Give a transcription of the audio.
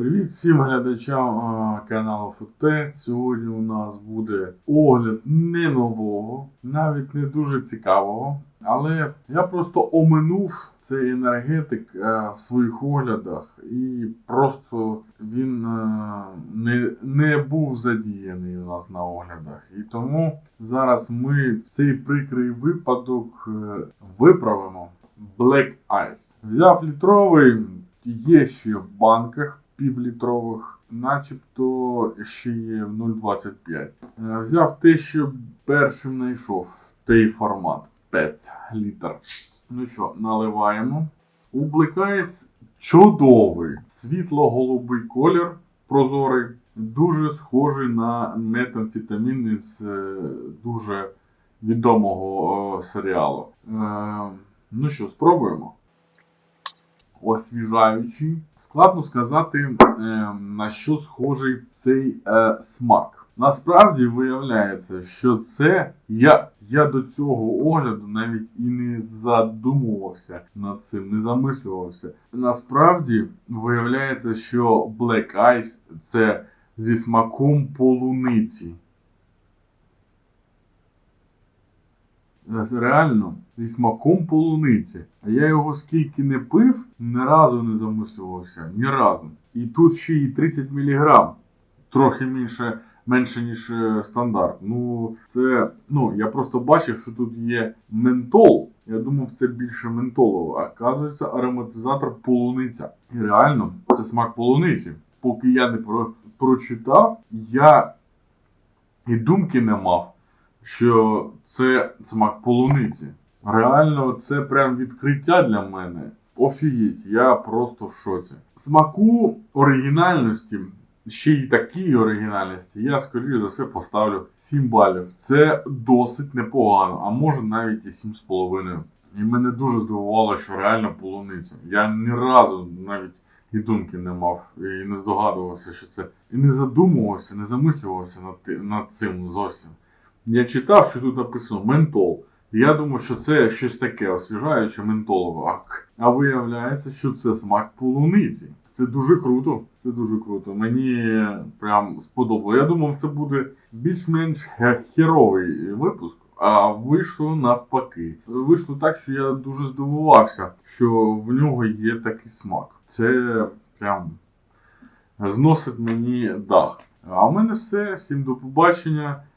Привіт всім глядачам каналу Футе. Сьогодні у нас буде огляд не нового, навіть не дуже цікавого. Але я просто оминув цей енергетик е, в своїх оглядах, і просто він е, не, не був задіяний у нас на оглядах. І тому зараз ми цей прикрий випадок е, виправимо. Black Ice. Взяв літровий, є ще в банках півлітрових, начебто ще є 0,25. Е, Взяв те, що першим знайшов, той формат 5 літр. Ну що, наливаємо. У Black Ice чудовий світло-голубий колір, прозорий, дуже схожий на метамфетамін із е, дуже відомого е, серіалу. Ну що, спробуємо. Освіжаючий. Складно сказати, е, на що схожий цей е, смак. Насправді виявляється, що це я, я до цього огляду навіть і не задумувався над цим, не замислювався. Насправді виявляється, що Black Ice це зі смаком полуниці. Е, Реально, зі смаком полуниці. А я його скільки не пив, ні разу не замислювався. Ні разу. І тут ще й 30 мг. Трохи менше, менше ніж е, стандарт. Ну, це. Ну, я просто бачив, що тут є ментол. Я думав, це більше ментолово. Оказується, ароматизатор полуниця. І реально, це смак полуниці. Поки я не про, прочитав, я і думки не мав що це смак полуниці. Реально, це прям відкриття для мене. Офігеть, я просто в шоці. Смаку оригінальності, ще й такій оригінальності, я скоріше за все поставлю 7 балів. Це досить непогано, а може навіть і 7,5. І мене дуже здивувало, що реально полуниця. Я ні разу навіть і думки не мав, і не здогадувався, що це. І не задумувався, не замислювався над, над цим зовсім. Я читав, що тут написано ментол. Я думав, що це щось таке освіжаюче ментолове. А- виявляється, що це смак полуниці. Це дуже круто. Це дуже круто. Мені прям сподобалося. Я думав, це буде більш-менш херовий випуск. А вийшло навпаки. Вийшло так, що я дуже здивувався, що в нього є такий смак. Це прям зносить мені дах. А в мене все. Всім до побачення.